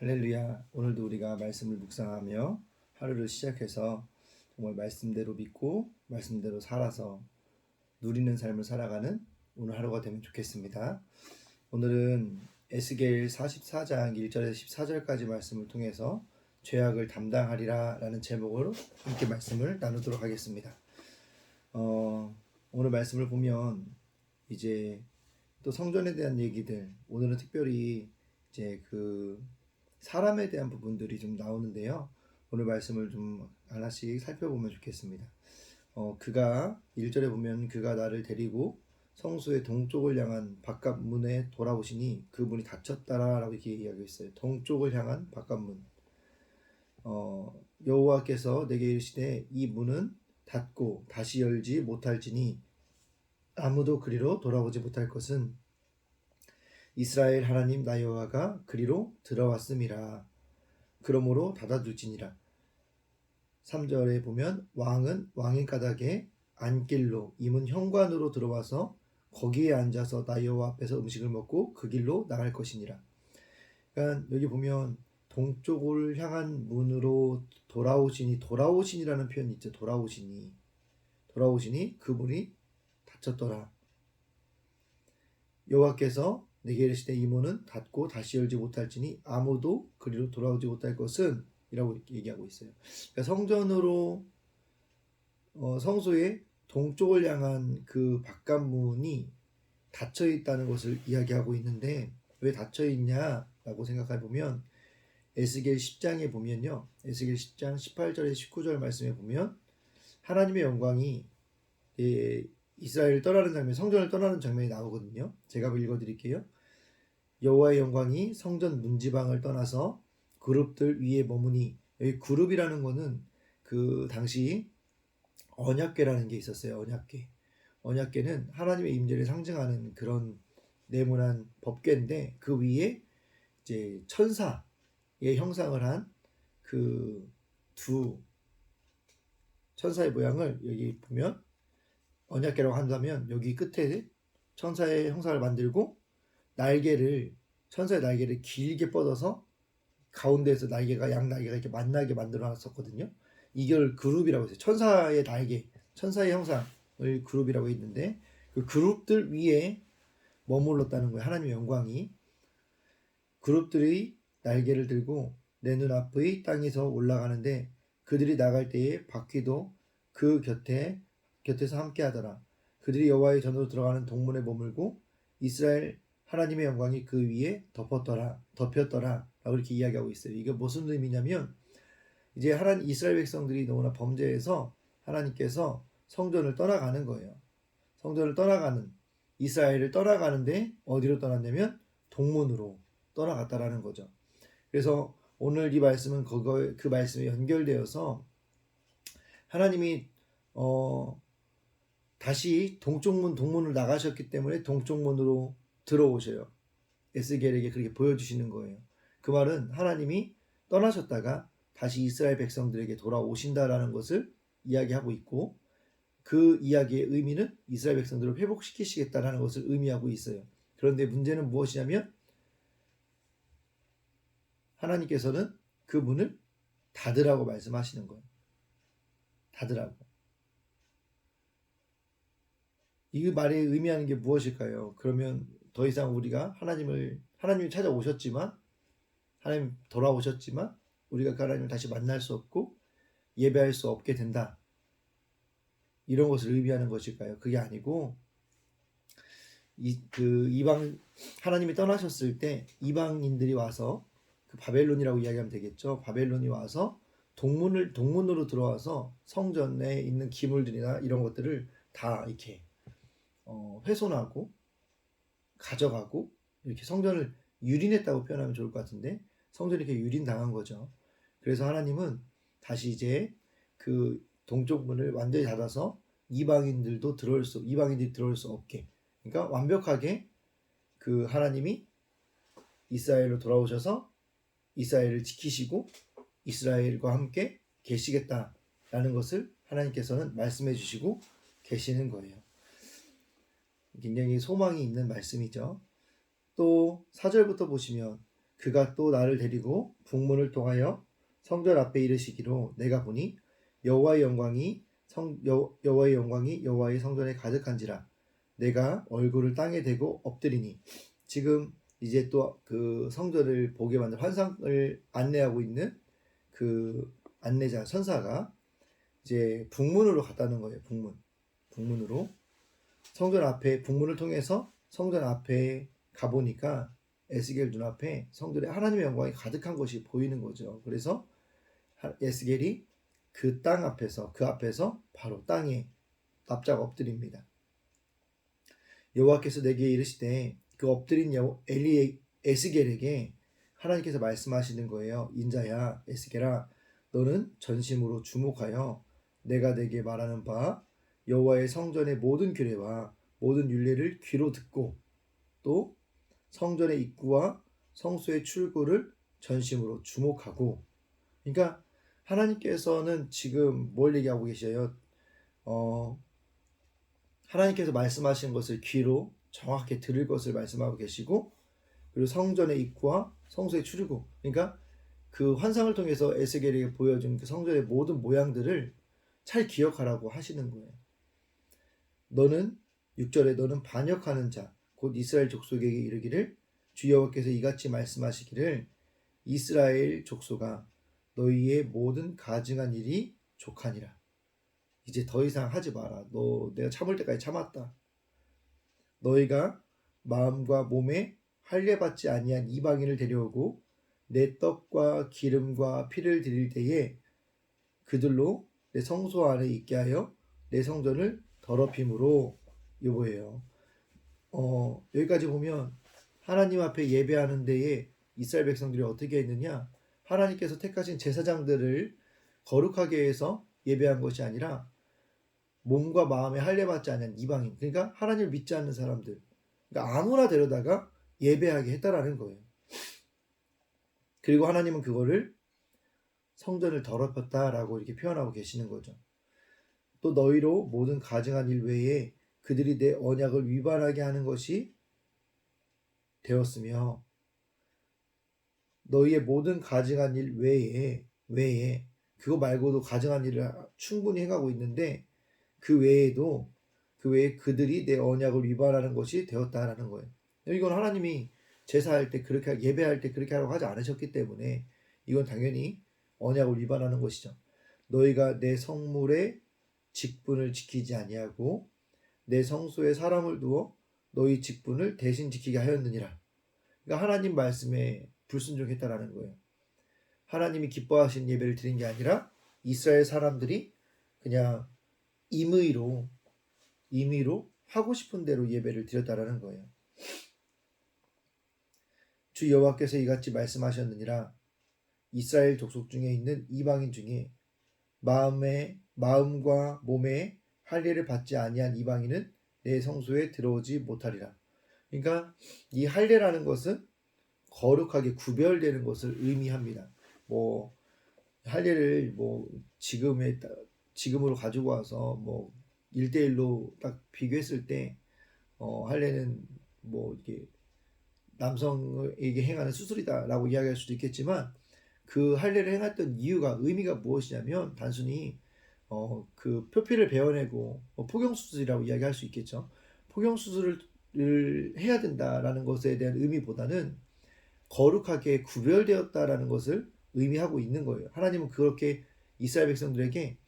할렐루야. 오늘도 우리가 말씀을 묵상하며 하루를 시작해서 정말 말씀대로 믿고 말씀대로 살아서 누리는 삶을 살아가는 오늘 하루가 되면 좋겠습니다. 오늘은 에스겔 44장 1절에서 14절까지 말씀을 통해서 죄악을 담당하리라 라는 제목으로 함께 말씀을 나누도록 하겠습니다. 어, 오늘 말씀을 보면 이제 또 성전에 대한 얘기들 오늘은 특별히 이제 그 사람에 대한 부분들이 좀 나오는데요. 오늘 말씀을 좀 하나씩 살펴보면 좋겠습니다. 어, 그가 1절에 보면 그가 나를 데리고 성수의 동쪽을 향한 바깥 문에 돌아오시니 그 문이 닫혔다라고 이렇게 이야기하고 있어요. 동쪽을 향한 바깥 문. 어, 여호와께서 내게 이르시되 이 문은 닫고 다시 열지 못할지니 아무도 그리로 돌아오지 못할 것은 이스라엘 하나님 나 여호와가 그리로 들어왔음이라. 그러므로 닫아둘지니라. 3절에 보면 왕은 왕의 가닥에 안길로 이문 현관으로 들어와서 거기에 앉아서 나 여호와 앞에서 음식을 먹고 그 길로 나갈 것이니라. 그러니까 여기 보면 동쪽을 향한 문으로 돌아오시니 돌아오시니라는 표현이 있죠. 돌아오시니 돌아오시니 그 문이 닫혔더라. 여호와께서 내게 이르시되 이 문은 닫고 다시 열지 못할지니 아무도 그리로 돌아오지 못할 것은 이라고 얘기하고 있어요. 그러니까 성전으로 어, 성소의 동쪽을 향한 그 바깥문이 닫혀 있다는 것을 이야기하고 있는데 왜 닫혀 있냐라고 생각해 보면 에스겔 10장에 보면요. 에스겔 10장 18절에 19절 말씀에 보면 하나님의 영광이 예, 이스라엘을 떠나는 장면, 성전을 떠나는 장면이 나오거든요. 제가 읽어 드릴게요. 여호와의 영광이 성전 문지방을 떠나서 그룹들 위에 머무니 여기 그룹이라는 거는 그 당시 언약궤라는 게 있었어요. 언약궤. 언약궤는 하나님의 임재를 상징하는 그런 네모난 법궤인데 그 위에 이제 천사의 형상을 한 그 두 천사의 모양을 여기 보면 언약궤라고 한다면 여기 끝에 천사의 형상을 만들고 날개를 천사의 날개를 길게 뻗어서 가운데에서 날개가 양 날개가 이렇게 만나게 만들어 놨었거든요. 이걸 그룹이라고 해서 천사의 날개, 천사의 형상을 그룹이라고 했는데 그 그룹들 위에 머물렀다는 거예요. 하나님의 영광이 그룹들이 날개를 들고 내 눈앞의 땅에서 올라가는데 그들이 나갈 때에 바퀴도 그 곁에 곁에서 함께 하더라. 그들이 여호와의 전으로 들어가는 동문에 머물고 이스라엘 하나님의 영광이 그 위에 덮었더라, 덮였더라. 라고 이렇게 이야기하고 있어요. 이게 무슨 의미냐면 이제 하나님 이스라엘 백성들이 너무나 범죄해서 하나님께서 성전을 떠나가는 거예요. 성전을 떠나가는 이스라엘을 떠나가는데 어디로 떠났냐면 동문으로 떠나갔다라는 거죠. 그래서 오늘 이 말씀은 그거 그 말씀에 연결되어서 하나님이 어 다시 동쪽문 동문을 나가셨기 때문에 동쪽문으로 들어오셔요. 에스겔에게 그렇게 보여주시는 거예요. 그 말은 하나님이 떠나셨다가 다시 이스라엘 백성들에게 돌아오신다라는 것을 이야기하고 있고 그 이야기의 의미는 이스라엘 백성들을 회복시키시겠다라는 것을 의미하고 있어요. 그런데 문제는 무엇이냐면 하나님께서는 그 문을 닫으라고 말씀하시는 거예요. 닫으라고. 이 말이 의미하는 게 무엇일까요? 그러면 더 이상 우리가 하나님을 하나님이 찾아오셨지만 하나님 돌아오셨지만 우리가 그 하나님을 다시 만날 수 없고 예배할 수 없게 된다. 이런 것을 의미하는 것일까요? 그게 아니고 이 그 이방 하나님이 떠나셨을 때 이방인들이 와서 그 바벨론이라고 이야기하면 되겠죠. 바벨론이 와서 동문을 동문으로 들어와서 성전에 있는 기물들이나 이런 것들을 다 이렇게 어, 훼손하고 가져가고 이렇게 성전을 유린했다고 표현하면 좋을 것 같은데 성전이 이렇게 유린당한 거죠. 그래서 하나님은 다시 이제 그 동쪽 문을 완전히 닫아서 이방인들도 들어올 수 이방인들이 들어올 수 없게 그러니까 완벽하게 그 하나님이 이스라엘로 돌아오셔서 이스라엘을 지키시고 이스라엘과 함께 계시겠다라는 것을 하나님께서는 말씀해 주시고 계시는 거예요. 굉장히 소망이 있는 말씀이죠. 또 4절부터 보시면 그가 또 나를 데리고 북문을 통하여 성전 앞에 이르시기로 내가 보니 여호와의 영광이 성 여, 여호와의 영광이 여호와의 성전에 가득한지라 내가 얼굴을 땅에 대고 엎드리니 지금 이제 또 그 성전을 보게 만든 환상을 안내하고 있는 그 안내자 선사가 이제 북문으로 갔다는 거예요. 북문. 북문으로 성전 앞에 북문을 통해서 성전 앞에 가 보니까 에스겔 눈앞에 성전에 하나님의 영광이 가득한 것이 보이는 거죠. 그래서 하- 에스겔이 그 땅 앞에서 그 앞에서 바로 땅에 납작 엎드립니다. 여호와께서 내게 이르시되 그 엎드린 여 엘리 에스겔에게 하나님께서 말씀하시는 거예요. 인자야 에스겔아 너는 전심으로 주목하여 내가 내게 말하는 바 여호와의 성전의 모든 규례와 모든 율례를 귀로 듣고 또 성전의 입구와 성소의 출구를 전심으로 주목하고 그러니까 하나님께서는 지금 뭘 얘기하고 계셔요? 어, 하나님께서 말씀하신 것을 귀로 정확히 들을 것을 말씀하고 계시고 그리고 성전의 입구와 성소의 출구 그러니까 그 환상을 통해서 에스겔에게 보여준 그 성전의 모든 모양들을 잘 기억하라고 하시는 거예요. 너는 6절에 너는 반역하는 자 곧 이스라엘 족속에게 이르기를 주 여호와께서 이같이 말씀하시기를 이스라엘 족속아 너희의 모든 가증한 일이 족하니라. 이제 더 이상 하지 마라. 너 내가 참을 때까지 참았다. 너희가 마음과 몸에 할례 받지 아니한 이방인을 데려오고 내 떡과 기름과 피를 드릴 때에 그들로 내 성소 안에 있게 하여 내 성전을 더럽힘으로 이거예요. 어, 여기까지 보면 하나님 앞에 예배하는 데에 이스라엘 백성들이 어떻게 했느냐? 하나님께서 택하신 제사장들을 거룩하게 해서 예배한 것이 아니라 몸과 마음에 할례 받지 않은 이방인, 그러니까 하나님을 믿지 않는 사람들, 그러니까 아무나 데려다가 예배하게 했다라는 거예요. 그리고 하나님은 그거를 성전을 더럽혔다라고 이렇게 표현하고 계시는 거죠. 또 너희로 모든 가증한 일 외에 그들이 내 언약을 위반하게 하는 것이 되었으며 너희의 모든 가증한 일 외에 외에 그거 말고도 가증한 일을 충분히 행하고 있는데 그 외에도 그 외에 그들이 내 언약을 위반하는 것이 되었다라는 거예요. 이건 하나님이 제사할 때 그렇게 예배할 때 그렇게 하라고 하지 않으셨기 때문에 이건 당연히 언약을 위반하는 것이죠. 너희가 내 성물의 직분을 지키지 아니하고 내 성소에 사람을 두어 너희 직분을 대신 지키게 하였느니라. 그러니까 하나님 말씀에 불순종했다라는 거예요. 하나님이 기뻐하신 예배를 드린 게 아니라 이스라엘 사람들이 그냥 임의로 임의로 하고 싶은 대로 예배를 드렸다라는 거예요. 주 여호와께서 이같이 말씀하셨느니라 이스라엘 족속 중에 있는 이방인 중에 마음에 마음과 몸에 할례를 받지 아니한 이방인은 내 성소에 들어오지 못하리라. 그러니까 이 할례라는 것은 거룩하게 구별되는 것을 의미합니다. 뭐 할례를 뭐 지금에 따- 지금으로 가지고 와서 뭐 1대1로 딱 비교했을 때 어, 할례는 뭐 이게 남성에게 행하는 수술이다라고 이야기할 수도 있겠지만 그 할례를 행했던 이유가 의미가 무엇이냐면 단순히 어, 그 표피를 베어내고 뭐 포경 수술이라고 이야기할 수 있겠죠. 포경 수술을 해야 된다라는 것에 대한 의미보다는 거룩하게 구별되었다라는 것을 의미하고 있는 거예요. 하나님은 그렇게 이스라엘 백성들에게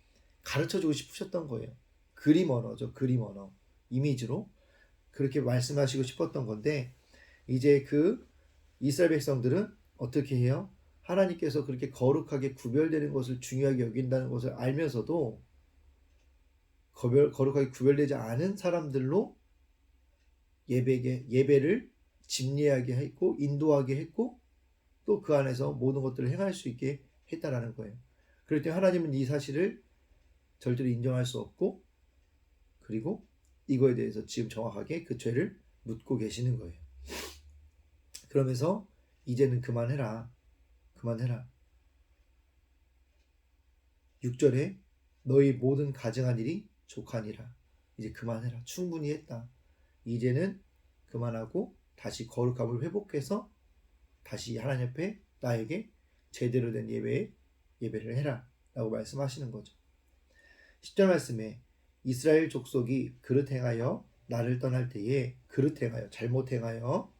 가르쳐 주고 싶으셨던 거예요. 그림 언어죠. 그림 언어. 이미지로 그렇게 말씀하시고 싶었던 건데 이제 그 이스라엘 백성들은 어떻게 해요? 하나님께서 그렇게 거룩하게 구별되는 것을 중요하게 여긴다는 것을 알면서도 거룩하게 구별되지 않은 사람들로 예배게 예배를 집례하게 했고 인도하게 했고 또 그 안에서 모든 것들을 행할 수 있게 했다라는 거예요. 그럴 때 하나님은 이 사실을 절대로 인정할 수 없고 그리고 이거에 대해서 지금 정확하게 그 죄를 묻고 계시는 거예요. 그러면서 이제는 그만해라. 그만해라. 6절에 너희 모든 가증한 일이 족하니라. 이제 그만해라. 충분히 했다. 이제는 그만하고 다시 거룩함을 회복해서 다시 하나님 앞에 나에게 제대로 된 예배 예배를 해라 라고 말씀하시는 거죠. 10절 말씀에 이스라엘 족속이 그릇 행하여 나를 떠날 때에 그릇 행하여 잘못 행하여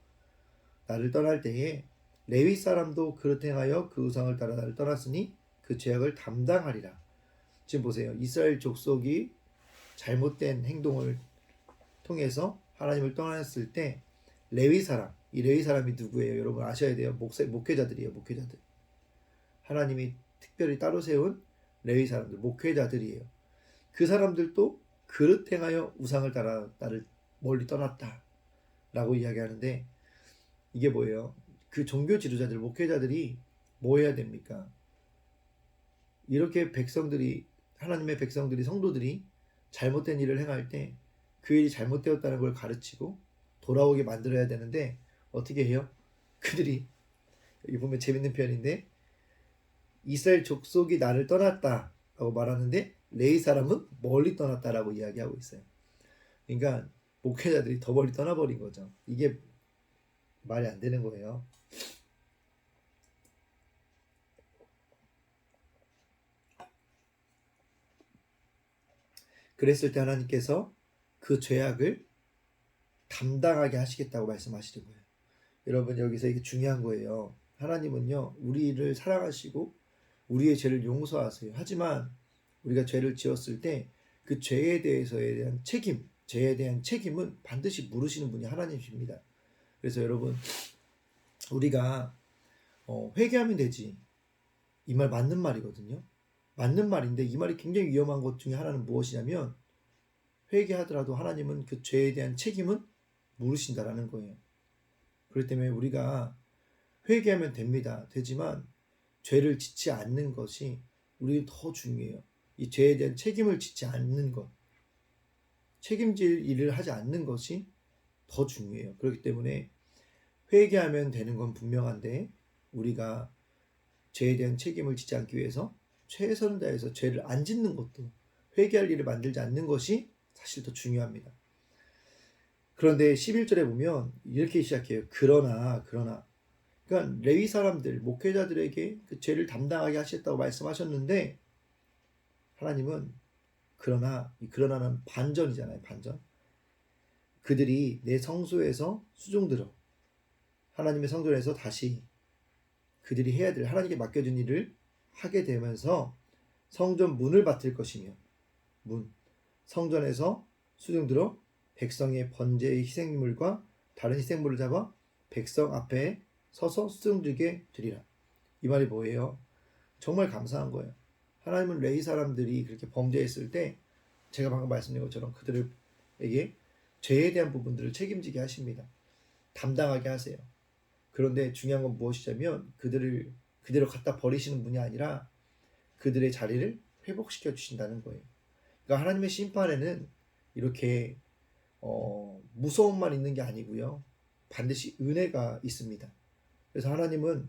나를 떠날 때에 레위 사람도 그릇 행하여 그 우상을 따라 나를 떠났으니 그 죄악을 담당하리라. 지금 보세요. 이스라엘 족속이 잘못된 행동을 통해서 하나님을 떠났을 때 레위 사람, 이 레위 사람이 누구예요? 여러분 아셔야 돼요. 목사, 목회자들이에요. 목회자들. 하나님이 특별히 따로 세운 레위 사람들, 목회자들이에요. 그 사람들도 그릇 행하여 우상을 따라 나를 멀리 떠났다. 라고 이야기하는데 이게 뭐예요? 그 종교 지도자들, 목회자들이 뭐 해야 됩니까? 이렇게 백성들이 하나님의 백성들이 성도들이 잘못된 일을 행할 때 그 일이 잘못되었다는 걸 가르치고 돌아오게 만들어야 되는데 어떻게 해요? 그들이 여기 보면 재밌는 표현인데 이스라엘 족속이 나를 떠났다 라고 말하는데 레이 사람은 멀리 떠났다라고 이야기하고 있어요. 그러니까 목회자들이 더 멀리 떠나버린 거죠. 이게 말이 안 되는 거예요. 그랬을 때 하나님께서 그 죄악을 담당하게 하시겠다고 말씀하시는 거예요. 여러분 여기서 이게 중요한 거예요. 하나님은요 우리를 사랑하시고 우리의 죄를 용서하세요. 하지만 우리가 죄를 지었을 때 그 죄에 대해서에 대한 책임, 죄에 대한 책임은 반드시 물으시는 분이 하나님이십니다. 그래서 여러분 우리가 어, 회개하면 되지 이 말 맞는 말이거든요. 맞는 말인데 이 말이 굉장히 위험한 것 중에 하나는 무엇이냐면 회개하더라도 하나님은 그 죄에 대한 책임은 물으신다라는 거예요. 그렇기 때문에 우리가 회개하면 됩니다. 되지만 죄를 짓지 않는 것이 우리 더 중요해요. 이 죄에 대한 책임을 짓지 않는 것, 책임질 일을 하지 않는 것이 더 중요해요. 그렇기 때문에 회개하면 되는 건 분명한데 우리가 죄에 대한 책임을 짓지 않기 위해서 최선을 다해서 죄를 안 짓는 것도 회개할 일을 만들지 않는 것이 사실 더 중요합니다. 그런데 11절에 보면 이렇게 시작해요. 그러나 그러나 그러니까 레위 사람들 목회자들에게 그 죄를 담당하게 하셨다고 말씀하셨는데 하나님은 그러나 이 그러나는 반전이잖아요. 반전. 그들이 내 성소에서 수종 들어 하나님의 성전에서 다시 그들이 해야 될 하나님께 맡겨진 일을 하게 되면서 성전 문을 받을 것이며 문 성전에서 수종들어 백성의 번제의 희생물과 다른 희생물을 잡아 백성 앞에 서서 수종들게 드리라. 이 말이 뭐예요? 정말 감사한 거예요. 하나님은 레이 사람들이 그렇게 범죄했을 때 제가 방금 말씀드린 것처럼 그들에게 죄에 대한 부분들을 책임지게 하십니다. 담당하게 하세요. 그런데 중요한 건 무엇이냐면 그들을 그대로 갖다 버리시는 분이 아니라 그들의 자리를 회복시켜 주신다는 거예요. 그러니까 하나님의 심판에는 이렇게 어, 무서움만 있는 게 아니고요. 반드시 은혜가 있습니다. 그래서 하나님은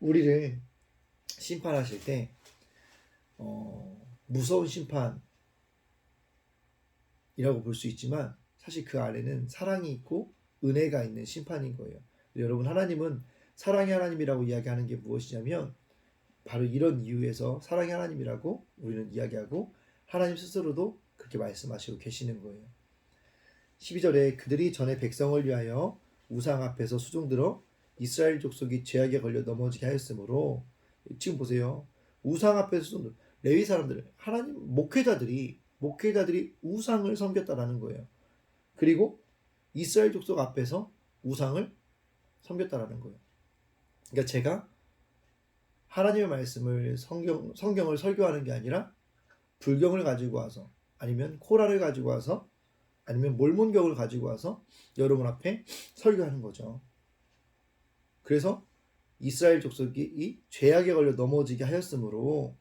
우리를 심판하실 때 어, 무서운 심판이라고 볼 수 있지만 사실 그 아래는 사랑이 있고 은혜가 있는 심판인 거예요. 여러분 하나님은 사랑의 하나님이라고 이야기하는 게 무엇이냐면 바로 이런 이유에서 사랑의 하나님이라고 우리는 이야기하고 하나님 스스로도 그렇게 말씀하시고 계시는 거예요. 12절에 그들이 전에 백성을 위하여 우상 앞에서 수종들어 이스라엘 족속이 죄악에 걸려 넘어지게 하였으므로 지금 보세요. 우상 앞에서 수종들어 레위 사람들 하나님 목회자들이 목회자들이 우상을 섬겼다라는 거예요. 그리고 이스라엘 족속 앞에서 우상을 섬겼다라는 거예요. 그러니까 제가 하나님의 말씀을 성경 성경을 설교하는 게 아니라 불경을 가지고 와서 아니면 코라를 가지고 와서 아니면 몰몬경을 가지고 와서 여러분 앞에 설교하는 거죠. 그래서 이스라엘 족속이 이 죄악에 걸려 넘어지게 하였으므로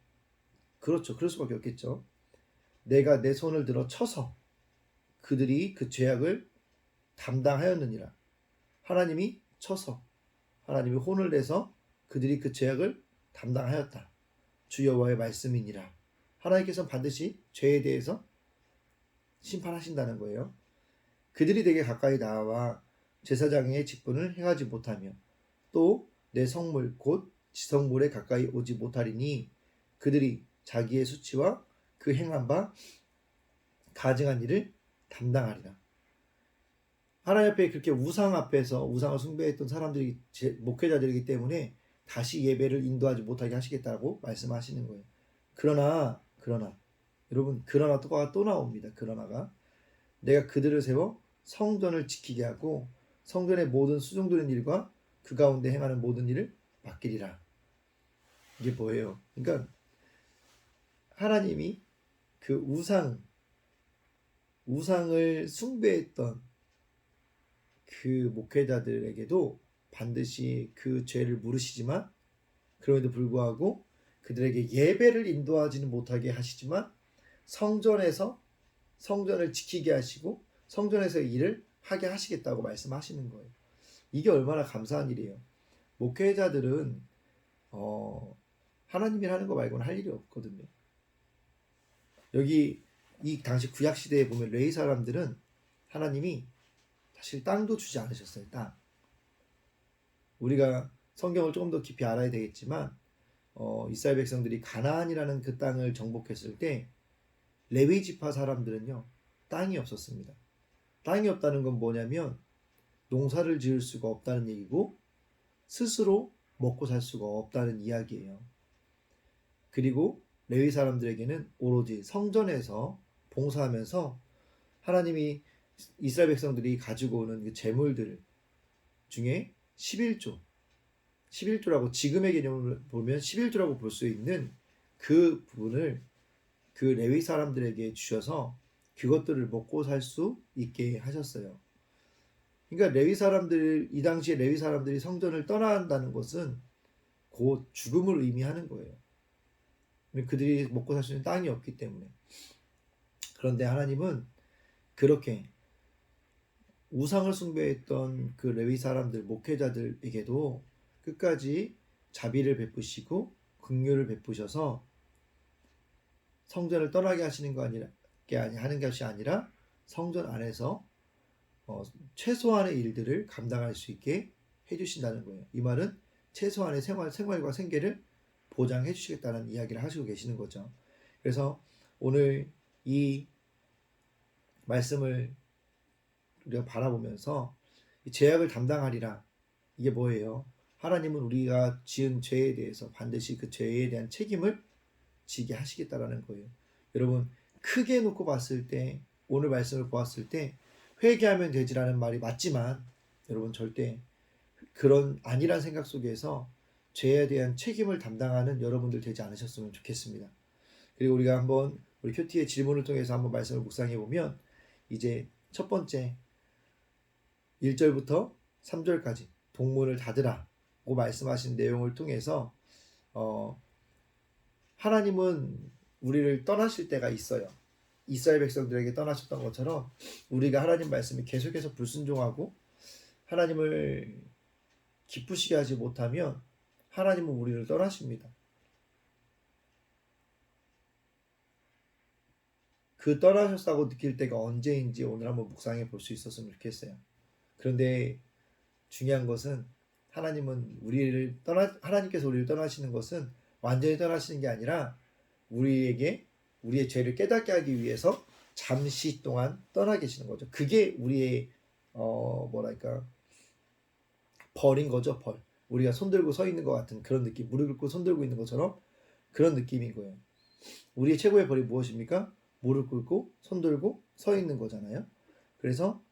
그렇죠. 그럴 수밖에 없겠죠. 내가 내 손을 들어 쳐서 그들이 그 죄악을 담당하였느니라. 하나님이 쳐서 하나님이 혼을 내서 그들이 그 죄악을 담당하였다. 주 여호와의 말씀이니라. 하나님께서는 반드시 죄에 대해서 심판하신다는 거예요. 그들이 되게 가까이 나와 제사장의 직분을 행하지 못하며 또 내 성물 곧 지성물에 가까이 오지 못하리니 그들이 자기의 수치와 그 행한 바 가증한 일을 담당하리라. 하나님 앞에 그렇게 우상 앞에서 우상을 숭배했던 사람들이 제, 목회자들이기 때문에 다시 예배를 인도하지 못하게 하시겠다고 말씀하시는 거예요. 그러나 그러나 여러분 그러나 또가 또 나옵니다. 그러나가 내가 그들을 세워 성전을 지키게 하고 성전의 모든 수종되는 일과 그 가운데 행하는 모든 일을 맡기리라. 이게 뭐예요? 그러니까 하나님이 그 우상 우상을 숭배했던 그 목회자들에게도 반드시 그 죄를 물으시지만 그럼에도 불구하고 그들에게 예배를 인도하지는 못하게 하시지만 성전에서 성전을 지키게 하시고 성전에서 일을 하게 하시겠다고 말씀하시는 거예요. 이게 얼마나 감사한 일이에요. 목회자들은 어, 하나님이 하는 거 말고는 할 일이 없거든요. 여기 이 당시 구약 시대에 보면 레이 사람들은 하나님이 사실 땅도 주지 않으셨어요. 땅. 우리가 성경을 조금 더 깊이 알아야 되겠지만 어, 이스라엘 백성들이 가나안이라는 그 땅을 정복했을 때 레위 지파 사람들은요 땅이 없었습니다. 땅이 없다는 건 뭐냐면 농사를 지을 수가 없다는 얘기고 스스로 먹고 살 수가 없다는 이야기예요. 그리고 레위 사람들에게는 오로지 성전에서 봉사하면서 하나님이 이스라엘 백성들이 가지고 오는 그 재물들 중에 11조, 11조라고 지금의 개념을 보면 11조라고 볼 수 있는 그 부분을 그 레위 사람들에게 주셔서 그것들을 먹고 살 수 있게 하셨어요. 그러니까 레위 사람들 이 당시에 레위 사람들이 성전을 떠나야 한다는 것은 곧 죽음을 의미하는 거예요. 그들이 먹고 살 수 있는 땅이 없기 때문에. 그런데 하나님은 그렇게 우상을 숭배했던 그 레위 사람들 목회자들에게도 끝까지 자비를 베푸시고 긍휼을 베푸셔서 성전을 떠나게 하시는 거 아니라 게 아니 하는 것이 아니라 성전 안에서 어, 최소한의 일들을 감당할 수 있게 해주신다는 거예요. 이 말은 최소한의 생활 생활과 생계를 보장해 주시겠다는 이야기를 하시고 계시는 거죠. 그래서 오늘 이 말씀을 우리가 바라보면서 이 죄악을 담당하리라 이게 뭐예요? 하나님은 우리가 지은 죄에 대해서 반드시 그 죄에 대한 책임을 지게 하시겠다라는 거예요. 여러분 크게 놓고 봤을 때 오늘 말씀을 보았을 때 회개하면 되지라는 말이 맞지만 여러분 절대 그런 아니란 생각 속에서 죄에 대한 책임을 담당하는 여러분들 되지 않으셨으면 좋겠습니다. 그리고 우리가 한번 우리 큐티의 질문을 통해서 한번 말씀을 묵상해 보면 이제 첫 번째 1절부터 3절까지 동문을 닫으라고 말씀하신 내용을 통해서 어 하나님은 우리를 떠나실 때가 있어요. 이스라엘 백성들에게 떠나셨던 것처럼 우리가 하나님 말씀에 계속해서 불순종하고 하나님을 기쁘시게 하지 못하면 하나님은 우리를 떠나십니다. 그 떠나셨다고 느낄 때가 언제인지 오늘 한번 묵상해 볼 수 있었으면 좋겠어요. 그런데 중요한 것은 하나님은 우리를 떠나 하나님께서 우리를 떠나시는 것은 완전히 떠나시는 게 아니라 우리에게 우리의 죄를 깨닫게 하기 위해서 잠시 동안 떠나 계시는 거죠. 그게 우리의 어 뭐랄까 벌인 거죠, 벌. 우리가 손들고 서 있는 것 같은 그런 느낌, 무릎 꿇고 손들고 있는 것처럼 그런 느낌인 거예요. 우리의 최고의 벌이 무엇입니까? 무릎 꿇고 손들고 서 있는 거잖아요. 그래서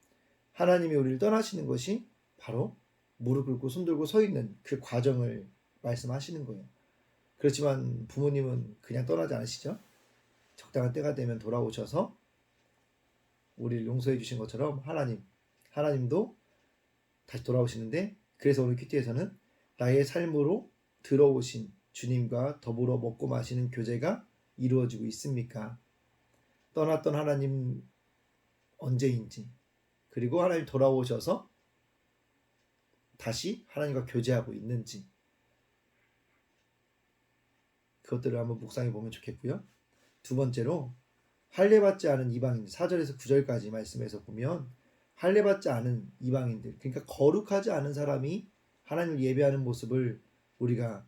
하나님이 우리를 떠나시는 것이 바로 무릎 꿇고 손 들고 서 있는 그 과정을 말씀하시는 거예요. 그렇지만 부모님은 그냥 떠나지 않으시죠? 적당한 때가 되면 돌아오셔서 우리를 용서해 주신 것처럼 하나님, 하나님도 다시 돌아오시는데 그래서 오늘 큐티에서는 나의 삶으로 들어오신 주님과 더불어 먹고 마시는 교제가 이루어지고 있습니까? 떠났던 하나님 언제인지 그리고 하나님 돌아오셔서 다시 하나님과 교제하고 있는지 그것들을 한번 묵상해 보면 좋겠고요. 두 번째로 할례받지 않은 이방인 4절에서 9절까지 말씀에서 보면 할례받지 않은 이방인들 그러니까 거룩하지 않은 사람이 하나님을 예배하는 모습을 우리가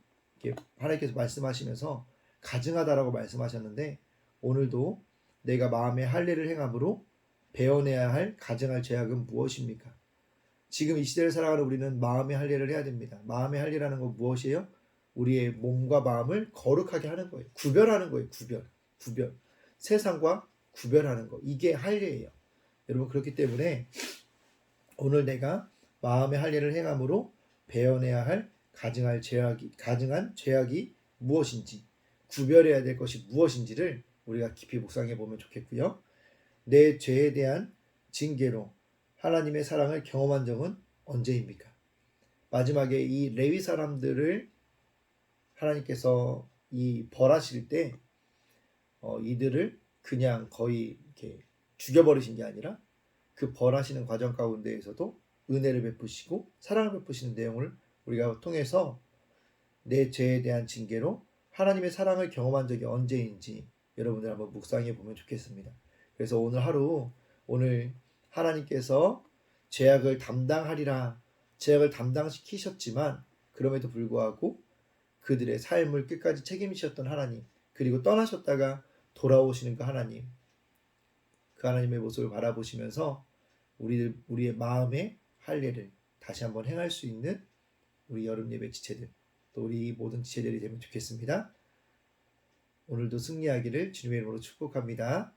하나님께서 말씀하시면서 가증하다라고 말씀하셨는데 오늘도 내가 마음의 할례를 행함으로 배워내야 할 가증할 죄악은 무엇입니까? 지금 이 시대를 살아가는 우리는 마음의 할례를 해야 됩니다. 마음의 할례라는 건 무엇이에요? 우리의 몸과 마음을 거룩하게 하는 거예요. 구별하는 거예요. 구별. 구별. 세상과 구별하는 거. 이게 할례예요. 여러분 그렇기 때문에 오늘 내가 마음의 할례를 행함으로 배워내야 할 가증할 죄악이 가증한 죄악이 무엇인지 구별해야 될 것이 무엇인지를 우리가 깊이 묵상해 보면 좋겠고요. 내 죄에 대한 징계로 하나님의 사랑을 경험한 적은 언제입니까? 마지막에 이 레위 사람들을 하나님께서 이 벌하실 때 어, 이들을 그냥 거의 이렇게 죽여버리신 게 아니라 그 벌하시는 과정 가운데에서도 은혜를 베푸시고 사랑을 베푸시는 내용을 우리가 통해서 내 죄에 대한 징계로 하나님의 사랑을 경험한 적이 언제인지 여러분들 한번 묵상해 보면 좋겠습니다. 그래서 오늘 하루 오늘 하나님께서 죄악을 담당하리라 죄악을 담당시키셨지만 그럼에도 불구하고 그들의 삶을 끝까지 책임지셨던 하나님 그리고 떠나셨다가 돌아오시는 그 하나님 그 하나님의 모습을 바라보시면서 우리 우리의 마음의 할례를 다시 한번 행할 수 있는 우리 여름 예배 지체들 또 우리 모든 지체들이 되면 좋겠습니다. 오늘도 승리하기를 주님의 이름으로 축복합니다.